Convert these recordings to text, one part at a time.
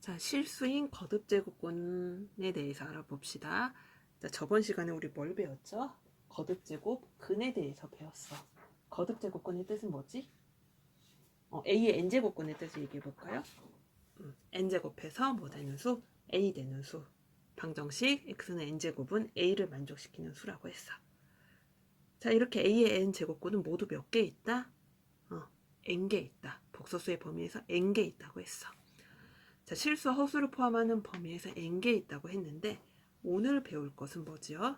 자, 실수인 거듭 제곱근에 대해서 알아봅시다. 자, 저번 시간에 우리 뭘 배웠죠? 거듭 제곱 근에 대해서 배웠어. 거듭 제곱근의 뜻은 뭐지? 어, A의 n 제곱근의 뜻을 얘기해 볼까요? 음, n 제곱해서 뭐 되는 수? A 되는 수. 방정식 x는 n 제곱은 a를 만족시키는 수라고 했어. 자, 이렇게 a의 n 제곱근은 모두 몇 개 있다? 어, n개 있다. 복소수의 범위에서 n개 있다고 했어. 자, 실수와 허수를 포함하는 범위에서 n개 있다고 했는데 오늘 배울 것은 뭐지요?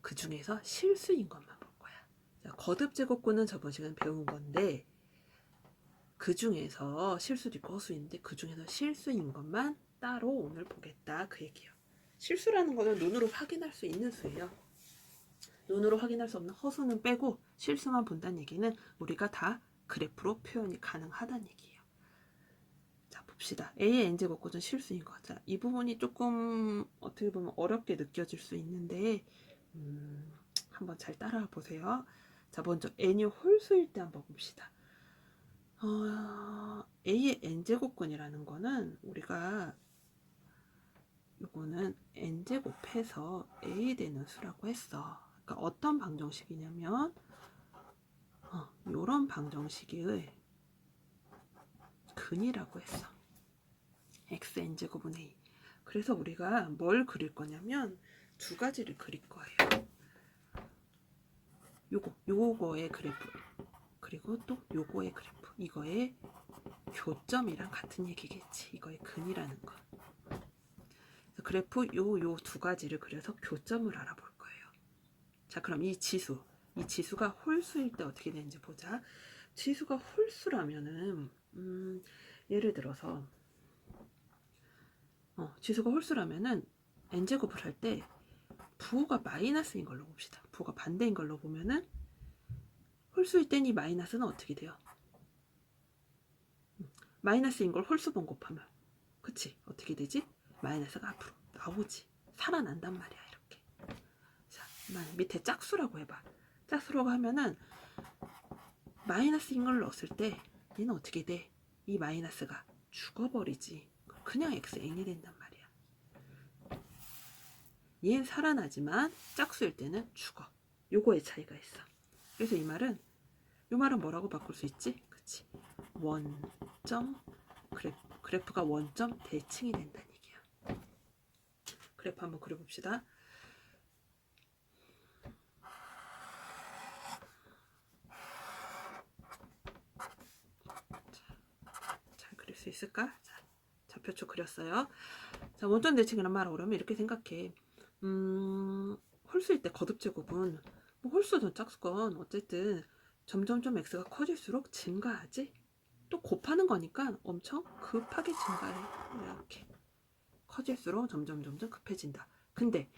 그 중에서 실수인 것만 볼 거야. 자, 거듭 제곱근은 저번 시간 배운 건데 그 중에서 실수도 있고 허수인데 그 중에서 실수인 것만 따로 오늘 보겠다 그 얘기예요. 실수라는 거는 눈으로 확인할 수 있는 수예요. 눈으로 확인할 수 없는 허수는 빼고 실수만 본다는 얘기는 우리가 다 그래프로 표현이 가능하다는 얘기예요. 자 봅시다. A의 n제곱근은 실수인 거. 자, 이 부분이 조금 어떻게 보면 어렵게 느껴질 수 있는데 음, 한번 잘 따라와 보세요. 자 먼저 n이 홀수일 때 한번 봅시다. 어, A의 n제곱근이라는 거는 우리가 요거는 n제곱해서 A 되는 수라고 했어. 그러니까 어떤 방정식이냐면 어, 요런 방정식의 근이라고 했어. Xn제곱은 A. 그래서 우리가 뭘 그릴 거냐면 두 가지를 그릴 거예요. 요거, 요거의 그래프. 그리고 또 요거의 그래프. 이거의 교점이랑 같은 얘기겠지. 이거의 근이라는 거. 그래프 요 요 두 가지를 그려서 교점을 알아볼 거예요. 자, 그럼 이 지수, 이 지수가 홀수일 때 어떻게 되는지 보자. 지수가 홀수라면은 음, 예를 들어서 어, 지수가 홀수라면은 n 제곱을 할 때 부호가 마이너스인 걸로 봅시다. 부호가 반대인 걸로 보면은 홀수일 땐 이 마이너스는 어떻게 돼요? 음, 마이너스인 걸 홀수번 곱하면 그치? 어떻게 되지? 마이너스가 앞으로 나오지. 살아난단 말이야 이렇게. 자, 만- 밑에 짝수라고 해봐. 짝수라고 하면은 마이너스인 걸 넣었을 때 얘는 어떻게 돼? 이 마이너스가 죽어버리지. 그냥 xn이 된단 말이야. 얘는 살아나지만 짝수일 때는 죽어. 요거의 차이가 있어. 그래서 이 말은 요 말은 뭐라고 바꿀 수 있지? 그치? 원점 그래프, 그래프가 원점 대칭이 된다는 얘기야. 그래프 한번 그려봅시다. 잘 그릴 수 있을까? 자, 좌표초 그렸어요. 자, 원점 대칭이란 말을 그러면 이렇게 생각해. 음, 홀수일 때 거듭 제곱은 뭐 홀수든 짝수건 어쨌든 점점점 x가 커질수록 증가하지. 또 곱하는 거니까 엄청 급하게 증가해. 이렇게 커질수록 점점 점점 급해진다. 근데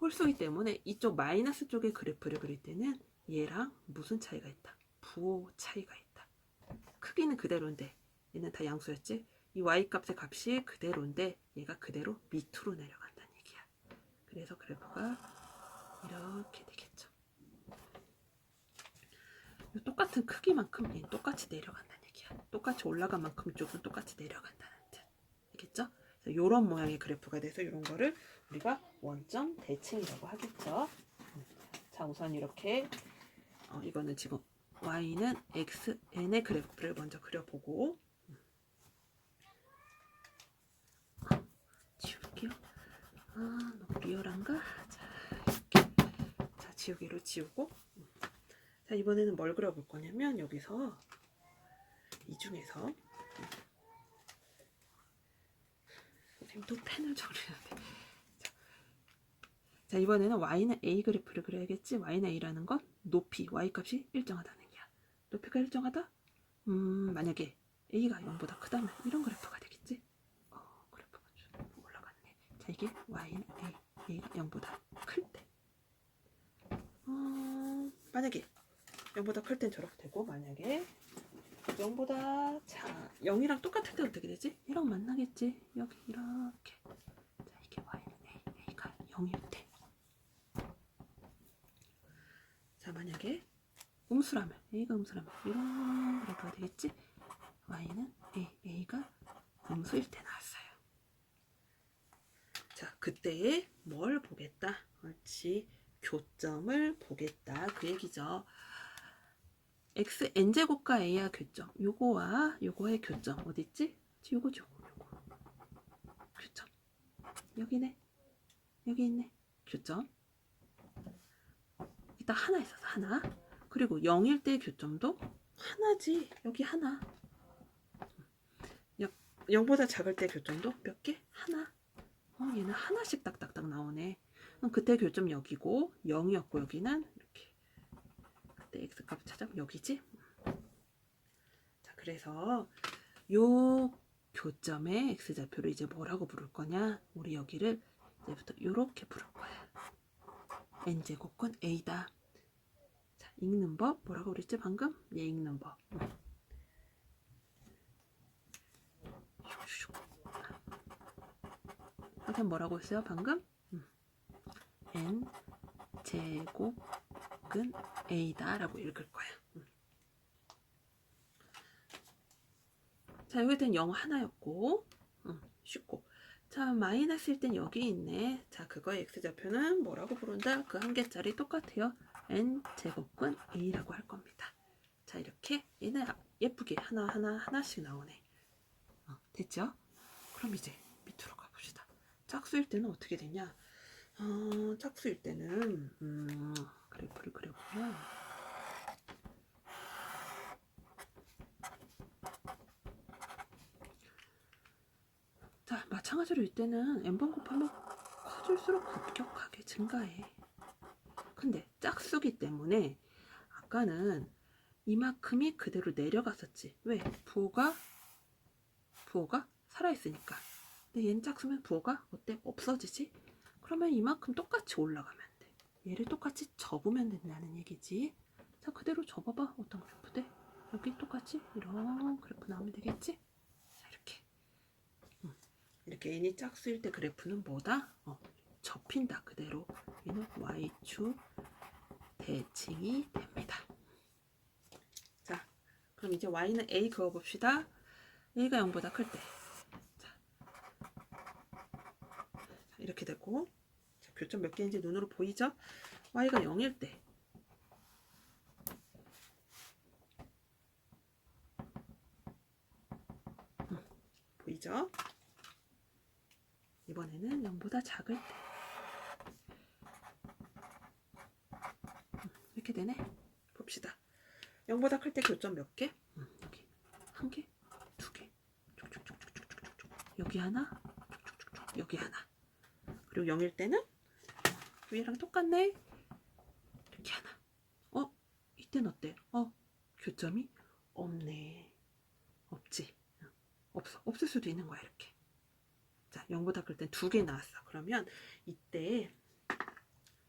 홀수기 때문에 이쪽 마이너스 쪽의 그래프를 그릴 때는 얘랑 무슨 차이가 있다? 부호 차이가 있다. 크기는 그대로인데 얘는 다 양수였지? 이 y 값의 값이 그대로인데 얘가 그대로 밑으로 내려간다는 얘기야. 그래서 그래프가 이렇게 되겠죠. 이 똑같은 크기만큼 얘는 똑같이 내려간다는 얘기야. 똑같이 올라간 만큼 이쪽은 똑같이 내려간다는 뜻. 알겠죠? 이런 모양의 그래프가 돼서 이런 거를 우리가 원점 대칭이라고 하겠죠. 자, 우선 이렇게 어, 이거는 지금 y는 xn의 그래프를 먼저 그려보고 지울게요. 아, 너무 리얼한가? 자, 이렇게. 자, 지우개로 지우고. 자, 이번에는 뭘 그려볼 거냐면, 여기서, 이 중에서, 또 펜을 정리해야 돼. 자, 자, 이번에는 y는 a 그래프를 그려야겠지? y는 a라는 건 높이, y 값이 일정하다는 얘기야. 높이가 일정하다? 음, 만약에 a가 0보다 크다면 이런 그래프가 되겠지? 어, 그래프가 좀 올라갔네. 자, 이게 y는 a가 0보다 클 때. 어, 만약에 0보다 클 땐 저렇게 되고, 만약에 0보다, 자, 0이랑 똑같을 때 어떻게 되지? 1랑 만나겠지? 여기 이렇게. 자, 이게 y는 a, a가 0일 때. 자, 만약에 음수라면, a가 음수라면, 이런 그래프가 되겠지? y는 a, a가 음수일 때 나왔어. 그때에 뭘 보겠다. 그렇지. 교점을 보겠다. 그 얘기죠. x n제곱과 a야 교점. 요거와 요거의 교점 어디 있지? 요거죠. 요거. 교점. 여기네. 여기 있네. 교점. 일단 하나 있어서 하나. 그리고 0일 때 교점도 하나지. 여기 하나. 0보다 작을 때 교점도 몇 개? 하나. 어, 얘는 하나씩 딱딱딱 나오네. 그럼 그때 교점 여기고 0이었고 여기는 이렇게. 그때 x 값 찾아보면 여기지? 자, 그래서 요 교점의 x 좌표를 이제 뭐라고 부를 거냐? 우리 여기를 이제부터 이렇게 부를 거야. n 제곱권 a다. 자, 읽는 법 뭐라고 그랬지 방금? 얘 읽는 법. 선생님 뭐라고 했어요 방금? 음. n 제곱은 a다 라고 읽을 거야. 음. 자 여기 땐 0 하나였고 음, 쉽고 자 마이너스일 땐 여기 있네. 자 그거의 x좌표는 뭐라고 부른다? 그 한 개짜리 똑같아요. n 제곱은 a라고 할 겁니다. 자 이렇게 얘는 예쁘게 하나 하나 하나씩 나오네. 어, 됐죠? 그럼 이제. 짝수일 때는 어떻게 되냐? 어, 짝수일 때는 음, 그래프를 그려보면 자 마찬가지로 이때는 n번 곱하면 커질수록 급격하게 증가해. 근데 짝수기 때문에 아까는 이만큼이 그대로 내려갔었지. 왜? 부호가 부호가 살아있으니까. 근데 얘는 짝수면 부호가 어때? 없어지지? 그러면 이만큼 똑같이 올라가면 돼. 얘를 똑같이 접으면 된다는 얘기지. 자, 그대로 접어봐. 어떤 그래프 돼? 여기 똑같이 이런 그래프 나오면 되겠지? 자, 이렇게. 음. 이렇게 n이 짝수일 때 그래프는 뭐다? 어, 접힌다. 그대로. 얘는 y축 대칭이 됩니다. 자, 그럼 이제 y는 a 그어봅시다. a가 0보다 클 때. 자, 되고 자, 교점 몇 개인지 눈으로 보이죠? y가 0일 때 음, 보이죠? 이번에는 0보다 작을 때 음, 이렇게 되네 봅시다 0보다 클 때 교점 몇 개? 음, 여기 한 개? 두 개? 여기 하나 여기 하나 그리고 0일 때는 위랑 똑같네 이렇게 하나 어? 이땐 어때? 어? 교점이 없네 없지 응. 없어 없을 수도 있는 거야 이렇게 자 0보다 클 땐 두 개 나왔어 그러면 이때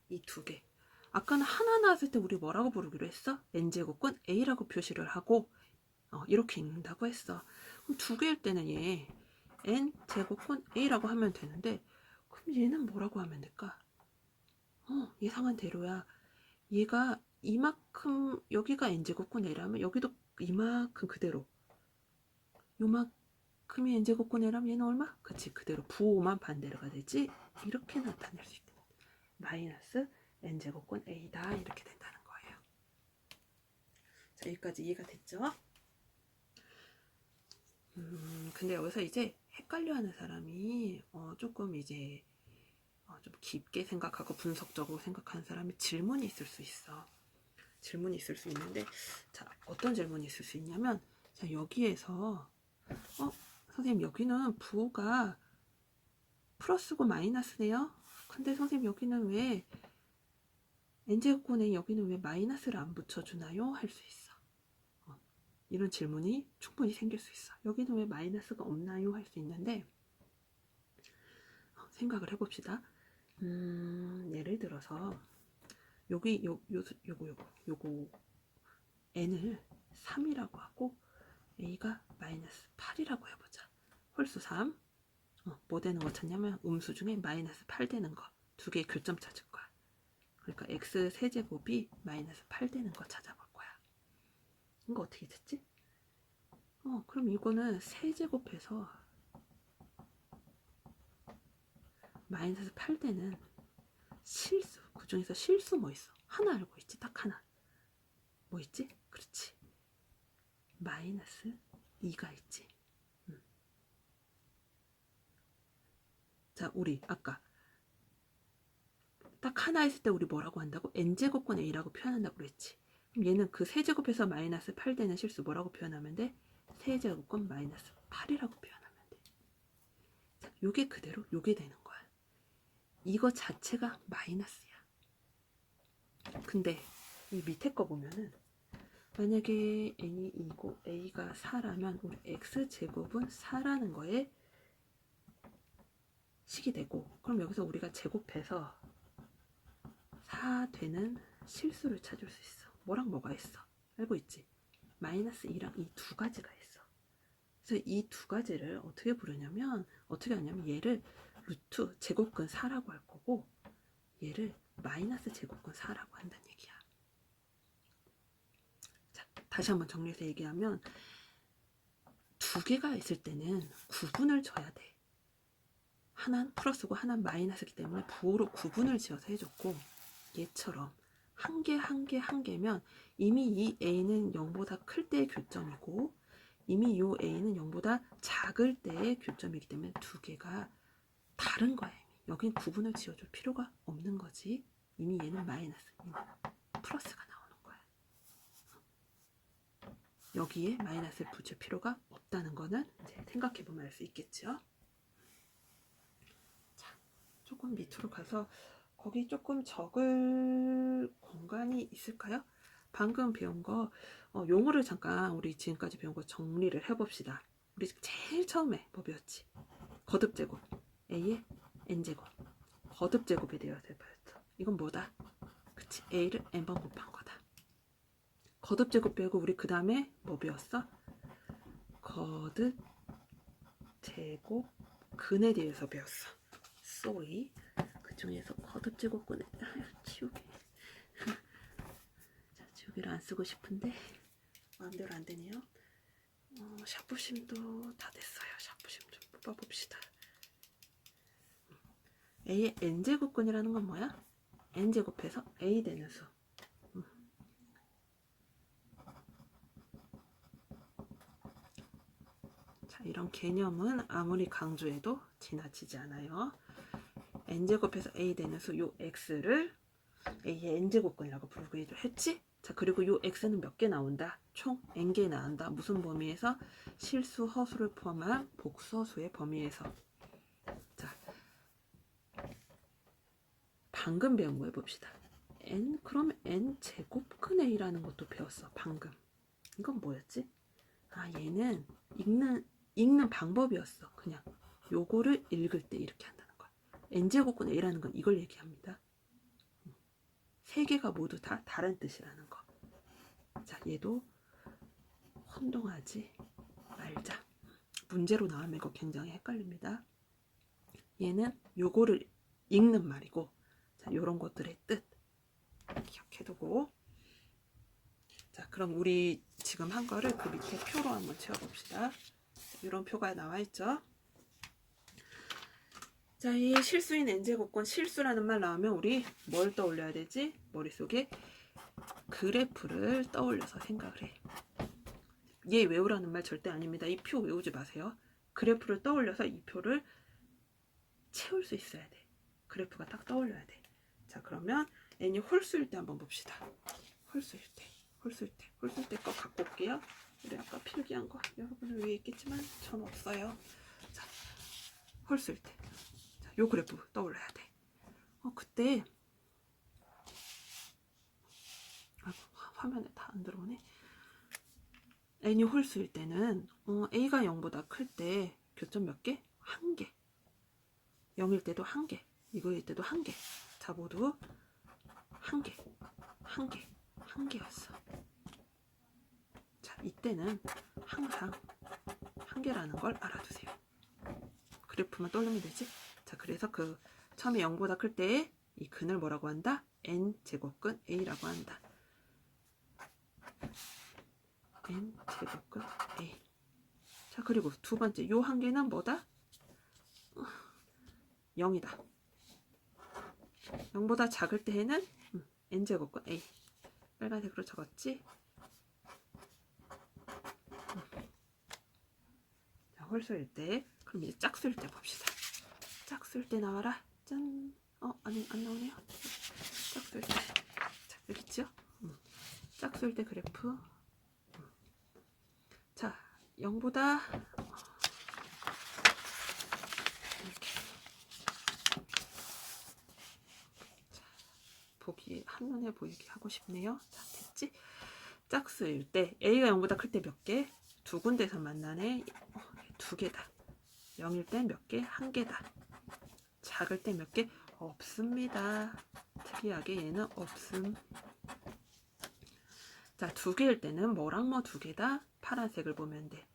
이 두 개 아까는 하나 나왔을 때 우리 뭐라고 부르기로 했어? n제곱권 a라고 표시를 하고 어, 이렇게 읽는다고 했어. 그럼 두 개일 때는 얘 n 제곱권 a라고 하면 되는데 그럼 얘는 뭐라고 하면 될까? 어, 예상한 대로야. 얘가 이만큼 여기가 n 제곱권 a라면 여기도 이만큼 그대로 요만큼이 n 제곱권 a라면 얘는 얼마? 그치 그대로 부호만 반대로가 되지 이렇게 나타낼 수 있다. 마이너스 n제곱권 a다 이렇게 된다는 거예요. 자 여기까지 이해가 됐죠? 음, 근데 여기서 이제 헷갈려하는 사람이 어, 조금 이제 어, 좀 깊게 생각하고 분석적으로 생각하는 사람이 질문이 있을 수 있어. 질문이 있을 수 있는데 자 어떤 질문이 있을 수 있냐면 자 여기에서 어 선생님 여기는 부호가 플러스고 마이너스네요. 근데 선생님 여기는 왜 n제곱권에 여기는 왜 마이너스를 안 붙여주나요? 할 수 있어. 어, 이런 질문이 충분히 생길 수 있어. 여기는 왜 마이너스가 없나요? 할 수 있는데 어, 생각을 해봅시다. 음, 예를 들어서 여기 요, 요, 요거 요거 요거 n을 3이라고 하고 a가 마이너스 8이라고 해보자. 홀수 3. 어, 뭐 되는 거 찾냐면 음수 중에 마이너스 8 되는 거 두 개의 교점 찾을 거야. 그러니까 x 세제곱이 마이너스 8 되는 거 찾아볼 거야. 이거 어떻게 됐지? 어, 그럼 이거는 세제곱해서 마이너스 8대는 실수. 그 중에서 실수 뭐 있어? 하나 알고 있지? 딱 하나. 뭐 있지? 그렇지. 마이너스 2가 있지. 음. 자, 우리 아까 딱 하나 있을 때 우리 뭐라고 한다고? n제곱권 a라고 표현한다고 그랬지. 그럼 얘는 그 세제곱에서 마이너스 8되는 실수 뭐라고 표현하면 돼? 세제곱권 마이너스 8이라고 표현하면 돼. 자, 요게 그대로 요게 되는 거야. 이거 자체가 마이너스야. 근데 이 밑에 거 보면은 만약에 n이 2고 a가 4라면 우리 x제곱은 4라는 거에 식이 되고 그럼 여기서 우리가 제곱해서 4 되는 실수를 찾을 수 있어. 뭐랑 뭐가 있어? 알고 있지? 마이너스 2랑 이 두 가지가 있어. 그래서 이 두 가지를 어떻게 부르냐면 어떻게 하냐면 얘를 루트 제곱근 4라고 할 거고 얘를 마이너스 제곱근 4라고 한다는 얘기야. 자, 다시 한번 정리해서 얘기하면 두 개가 있을 때는 구분을 줘야 돼. 하나는 플러스고 하나는 마이너스이기 때문에 부호로 구분을 지어서 해줬고 얘처럼 한 개 한 개 한 개면 이미 이 a는 0보다 클 때의 교점이고 이미 이 a는 0보다 작을 때의 교점이기 때문에 두 개가 다른. 이미. 여긴 구분을 지어줄 필요가 없는 거지. 이미 얘는 마이너스, 얘는 플러스가 나오는 거야. 여기에 마이너스를 붙일 필요가 없다는 거는 생각해보면 알 수 있겠죠. 자, 조금 밑으로 가서 거기 조금 적을 공간이 있을까요? 방금 배운 거 어, 용어를 잠깐 우리 지금까지 배운 거 정리를 해봅시다. 우리 제일 처음에 뭐 배웠지? 거듭제곱 a의 n제곱 거듭 제곱에 대해서 배웠어. 이건 뭐다? 그치 a를 n번 곱한 거다. 거듭 제곱 배우고 우리 그 다음에 뭐 배웠어? 거듭 제곱 근에 대해서 배웠어. sorry. 그 중에서 거듭 제곱 근에 아유 지우개. 자 지우개를 안 쓰고 싶은데 마음대로 안 되네요. 어, 샤프심도 다 됐어요. 샤프심 좀 뽑아봅시다. A의 n제곱근이라는 건 뭐야? n제곱해서 a 되는 수. 음. 자, 이런 개념은 아무리 강조해도 지나치지 않아요. n제곱해서 a 되는 수, 요 x를 a의 n제곱근이라고 부르기도 했지? 자, 그리고 요 x는 몇 개 나온다? 총 n개 나온다. 무슨 범위에서? 실수, 허수를 포함한 복수허수의 범위에서. 방금 배운 거 해봅시다. n, 그럼 n 제곱근 a라는 것도 배웠어. 방금. 이건 뭐였지? 아, 얘는 읽는, 읽는 방법이었어. 그냥. 요거를 읽을 때 이렇게 한다는 거야. n제곱근 a라는 건 이걸 얘기합니다. 세 개가 모두 다 다른 뜻이라는 거. 자, 얘도 혼동하지 말자. 문제로 나오면 이거 굉장히 헷갈립니다. 얘는 요거를 읽는 말이고, 자, 요런 것들의 뜻 기억해두고. 자, 그럼 우리 지금 한 거를 그 밑에 표로 한번 채워봅시다. 이런 표가 나와 있죠. 자, 이 실수인 n제곱권 실수라는 말 나오면 우리 뭘 떠올려야 되지? 머릿속에 그래프를 떠올려서 생각을 해. 얘 외우라는 말 절대 아닙니다. 이 표 외우지 마세요. 그래프를 떠올려서 이 표를 채울 수 있어야 돼. 그래프가 딱 떠올려야 돼. 자, 그러면 n이 홀수일 때 한번 봅시다. 홀수일 때, 홀수일 때, 홀수일 때 거 갖고 올게요. 우리 아까 필기한 거 여러분은 위에 있겠지만 전 없어요. 자, 홀수일 때. 자, 요 그래프 떠올려야 돼. 어, 그때 아이고, 화- 화면에 다 안 들어오네. n이 홀수일 때는 어, a가 0보다 클 때 교점 몇 개? 한 개. 0일 때도 한 개. 이거일 때도 한 개. 자, 모두 한 개. 한 개. 한 개였어. 자, 이때는 항상 한 개라는 걸 알아두세요. 그래프만 떠올리면 되지? 자, 그래서 그 처음에 0보다 클 때의 이 근을 뭐라고 한다? n 제곱근 a라고 한다. n 제곱근 a. 자, 그리고 두 번째 요 한 개는 뭐다? 0이다. 0보다 작을 때에는 음, n제곱근 a 빨간색으로 적었지? 음. 자, 홀수일 때 그럼 이제 짝수일 때 봅시다. 짝수일 때 나와라. 짠. 어, 아니 안 나오네요. 짝수일 때. 자, 여기 있죠? 음. 짝수일 때 그래프. 음. 자, 0보다 이렇게 자, 보기 한눈에 보이게 하고 싶네요. 자, 됐지? 짝수일 때 A가 0보다 클 때 몇 개? 두 군데서 만나네. 어, 두 개다. 0일 때 몇 개? 한 개다. 작을 때 몇 개? 없습니다. 특이하게 얘는 없음. 자, 두 개일 때는 뭐랑 뭐 두 개다? 파란색을 보면 돼.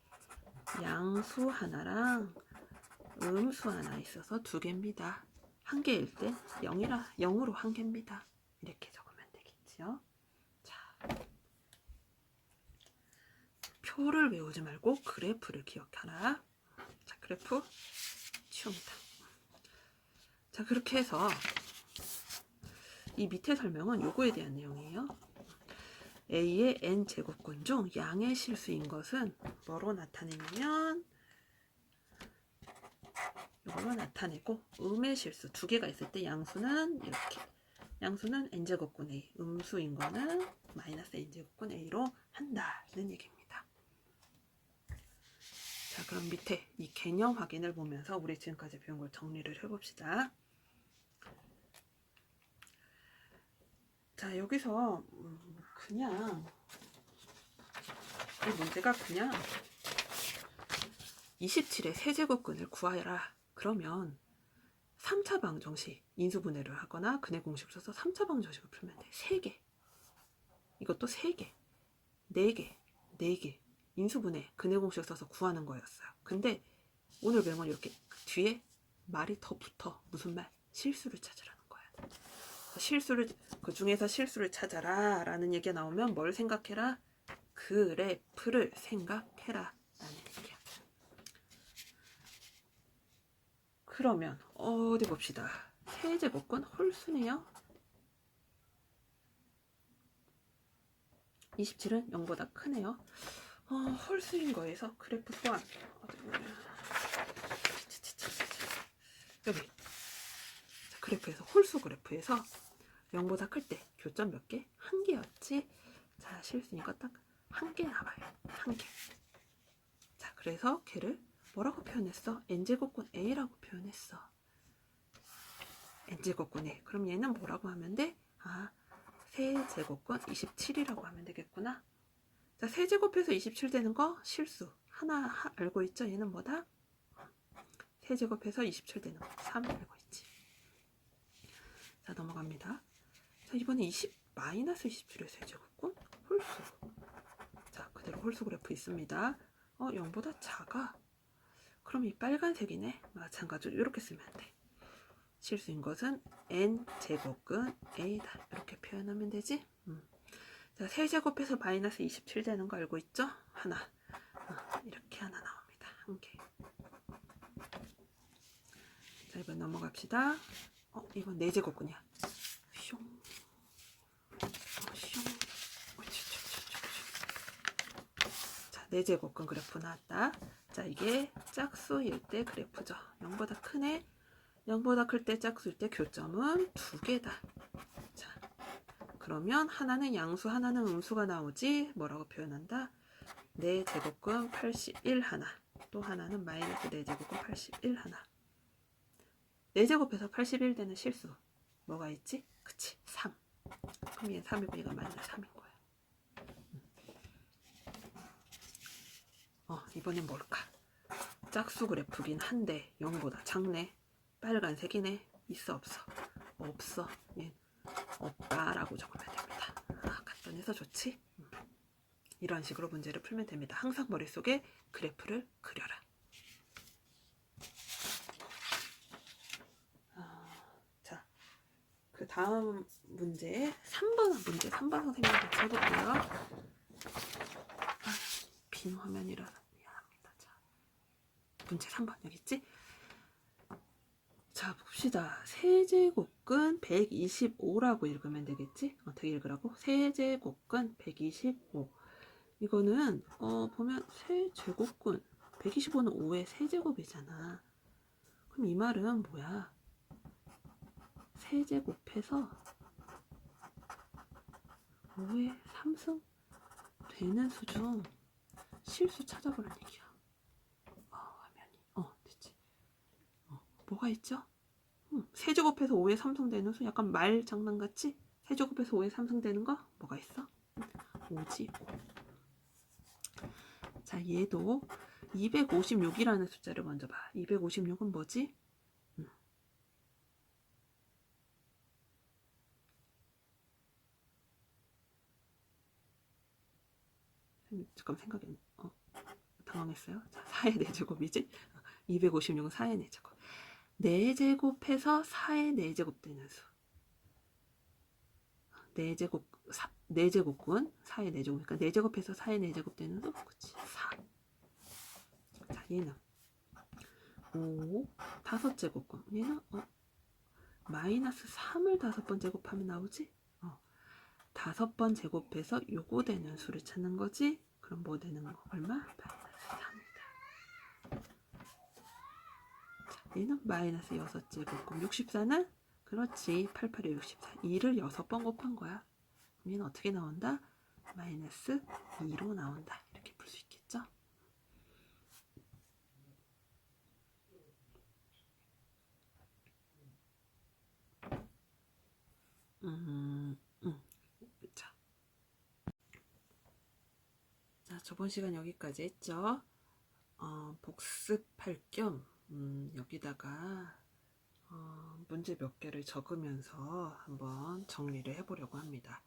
양수 하나랑 음수 하나 있어서 두 개입니다. 한 개일 때 0이라 0으로 한 개입니다. 이렇게 적으면 되겠지요. 자, 표를 외우지 말고 그래프를 기억하라. 자, 그래프 치웁니다. 자, 그렇게 해서 이 밑에 설명은 요거에 대한 내용이에요. A의 n 제곱근 중 양의 실수인 것은 뭐로 나타내냐면 이걸로 나타내고 음의 실수 두 개가 있을 때 양수는 이렇게 양수는 n 제곱근 a 음수인 거는 마이너스 n 제곱근 a로 한다는 얘기입니다. 자 그럼 밑에 이 개념 확인을 보면서 우리 지금까지 배운 걸 정리를 해봅시다. 자 여기서 음, 그냥 이 문제가 그냥 27의 세제곱근을 구하라 그러면 3차 방정식 인수분해를 하거나 근해 공식 써서 3차 방정식을 풀면 돼. 3개. 이것도 3개. 4개. 4개. 인수분해 근해 공식 써서 구하는 거였어요. 근데 오늘 건 이렇게 뒤에 말이 더 붙어. 무슨 말? 실수를 찾으라는 거야. 실수를 그 중에서 실수를 찾아라 라는 얘기가 나오면 뭘 생각해라? 그래프를 생각해라 라는 얘기야. 그러면 어디 봅시다. 세제곱근 홀수네요. 27은 0보다 크네요. 어, 홀수인 거에서 그래프 또한 어디 보면 여기 자, 그래프에서 홀수 그래프에서 0보다 클 때 교점 몇 개? 한 개였지? 자, 실수니까 딱 한 개 나와요. 한 개. 자, 그래서 걔를 뭐라고 표현했어? n제곱근 a라고 표현했어. n제곱근 a. 그럼 얘는 뭐라고 하면 돼? 아, 세제곱근 27이라고 하면 되겠구나. 자, 세제곱해서 27 되는 거 실수. 하나 하- 알고 있죠? 얘는 뭐다? 세제곱해서 27 되는 거 3 알고 있지. 자, 넘어갑니다. 자, 이번에 20 마이너스 27의 세제곱근 홀수. 자, 그대로 홀수 그래프 있습니다. 어, 0보다 작아. 그럼 이 빨간색이네. 마찬가지로 이렇게 쓰면 돼. 실수인 것은 n 제곱근 a다. 이렇게 표현하면 되지. 음. 자, 세제곱해서 마이너스 27 되는 거 알고 있죠? 하나. 어, 이렇게 하나 나옵니다. 한 개. 자, 이번 넘어갑시다. 어, 이번 4제곱근이야. 슝. 어, 슝. 자, 4제곱근 그래프 나왔다. 자, 이게 짝수일 때 그래프죠. 0보다 크네. 0보다 클 때 짝수일 때 교점은 두 개다. 자, 그러면 하나는 양수, 하나는 음수가 나오지. 뭐라고 표현한다? 4제곱근 81 하나. 또 하나는 마이너스 4제곱근 81 하나. 4제곱해서 81 되는 실수. 뭐가 있지? 그치, 3. 그럼 얘 3이고 얘가 마이너스 3인 거야. 어, 이번엔 뭘까? 짝수 그래프긴 한데 0보다 작네. 빨간색이네. 있어 없어? 없어. 얘 없다라고 적으면 됩니다. 아, 간단해서 좋지? 음. 이런 식으로 문제를 풀면 됩니다. 항상 머릿속에 그래프를 그려라. 아, 자, 그 다음 문제 3번 문제 3번 선생님 같이 해볼게요. 아, 빈 화면이라 미안합니다. 자, 문제 3번 여기 있지? 자, 자, 봅시다. 세제곱근 125라고 읽으면 되겠지? 어떻게 읽으라고? 세제곱근 125. 이거는, 어, 보면 세제곱근 125는 5의 세제곱이잖아. 그럼 이 말은 뭐야? 세제곱해서 5의 3승 되는 수중 실수 찾아보라는 얘기야. 어, 화면이. 어, 됐지. 어, 뭐가 있죠? 음, 세제곱해서 5의 3승 되는 수 약간 말 장난 같지? 세제곱해서 5의 3승 되는 거 뭐가 있어? 5지. 자, 얘도 256이라는 숫자를 먼저 봐. 256은 뭐지? 음. 음, 잠깐 생각이 안- 어, 당황했어요. 자, 4의 4제곱이지? 256은 4의 4제곱. 4제곱해서 4의 4제곱 되는 수. 4제곱, 4, 4제곱군. 4의 4제곱. 그러니까 4제곱해서 4의 4제곱 되는 수. 그치. 4. 자, 얘는 5, 5제곱군. 얘는 어, 마이너스 3을 다섯 번 제곱하면 나오지? 어, 다섯 번 제곱해서 요거 되는 수를 찾는 거지? 그럼 뭐 되는 거? 얼마? 8. 자, 얘는 마이너스 6제곱군. 64는? 그렇지. 88에 64. 2를 6번 곱한 거야. 그럼 얘는 어떻게 나온다? 마이너스 2로 나온다. 이렇게 풀 수 있겠죠? 음, 음. 자. 자, 저번 시간 여기까지 했죠? 어, 복습할 겸, 음, 여기다가, 어, 문제 몇 개를 적으면서 한번 정리를 해보려고 합니다.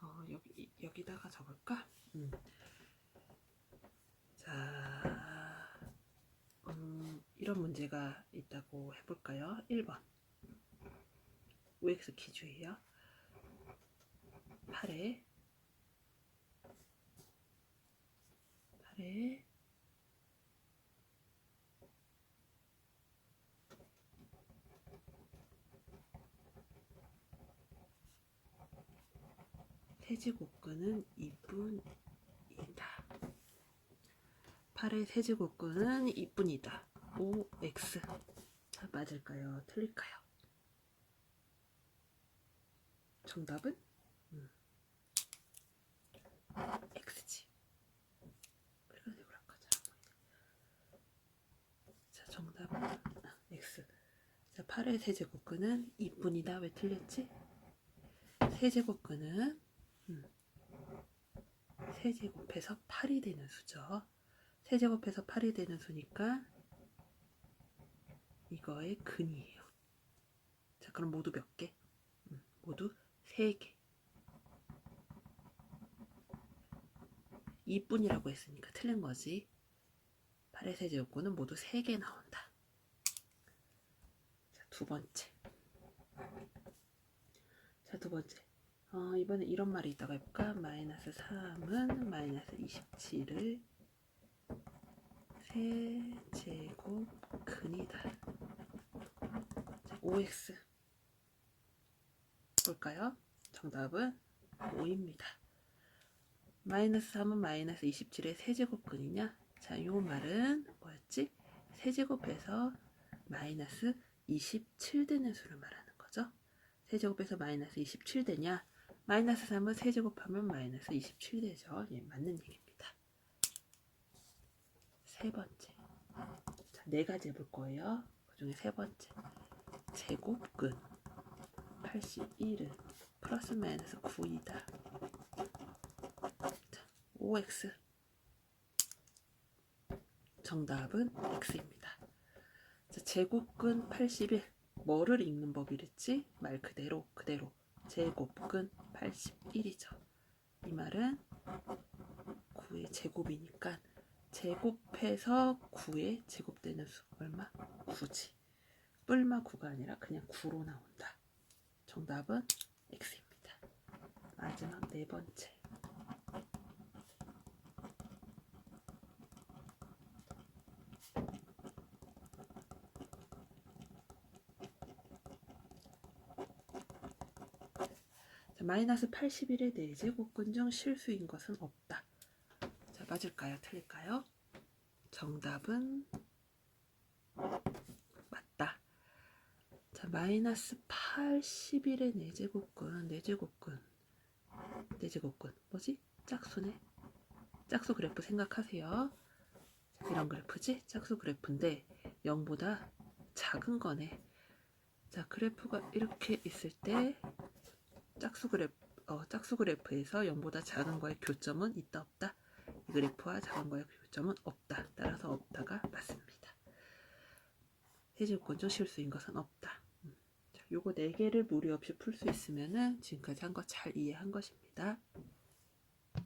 어, 여기, 여기다가 적을까? 음. 자, 음, 이런 문제가 있다고 해볼까요? 1번. OX 기주예요. 8에 8에 세제곱근은 2분이다. 8의 세제곱근은 2분이다. OX. 자, 맞을까요? 틀릴까요? 정답은 음. X지. 되고 거죠. 자, 정답은 아, X. 자, 8의 세제곱근은 2분이다. 왜 틀렸지? 세제곱근은 음, 세제곱해서 8이 되는 수죠. 세제곱해서 8이 되는 수니까 이거의 근이에요. 자, 그럼 모두 몇 개? 음, 모두 3개. 2분이라고 했으니까 틀린 거지. 8의 세제곱근은 모두 3개 나온다. 자, 두 번째. 자, 두 번째. 어, 이번에 이런 말이 있다고 해볼까? 마이너스 3은 마이너스 27을 세제곱 근이다. 자, OX. 볼까요? 정답은 5입니다. 마이너스 3은 마이너스 27의 세제곱근이냐? 자, 요 말은 뭐였지? 세제곱해서 마이너스 27 되는 수를 말하는 거죠. 세제곱해서 마이너스 27 되냐? 마이너스 3은 세제곱하면 마이너스 27 되죠. 예, 맞는 얘기입니다. 세 번째. 자, 네 가지 해볼 거예요. 그 중에 세 번째. 제곱근 81은 플러스 마이너스 9이다. 자, OX. 정답은 X입니다. 자, 제곱근 81. 뭐를 읽는 법이랬지? 말 그대로 그대로 제곱근 81이죠. 이 말은 9의 제곱이니까 제곱해서 9의 제곱되는 수 얼마? 9지. 뿔마 9가 아니라 그냥 9로 나온다. 정답은 X입니다. 마지막 네 번째. 자, 마이너스 81의 4제곱근 중 실수인 것은 없다. 자, 맞을까요? 틀릴까요? 정답은 맞다. 자, 마이너스 81의 4제곱근, 4제곱근, 4제곱근. 뭐지? 짝수네. 짝수 그래프 생각하세요. 자, 이런 그래프지? 짝수 그래프인데 0보다 작은 거네. 자, 그래프가 이렇게 있을 때 짝수 그래프 어, 짝수 그래프에서 0보다 작은 거의 교점은 있다 없다. 이 그래프와 작은 거의 교점은 없다. 따라서 없다가 맞습니다. 중 실수인 것은 없다. 음. 자, 요거 네 개를 무리 없이 풀 수 있으면은 지금까지 한 거 잘 이해한 것입니다.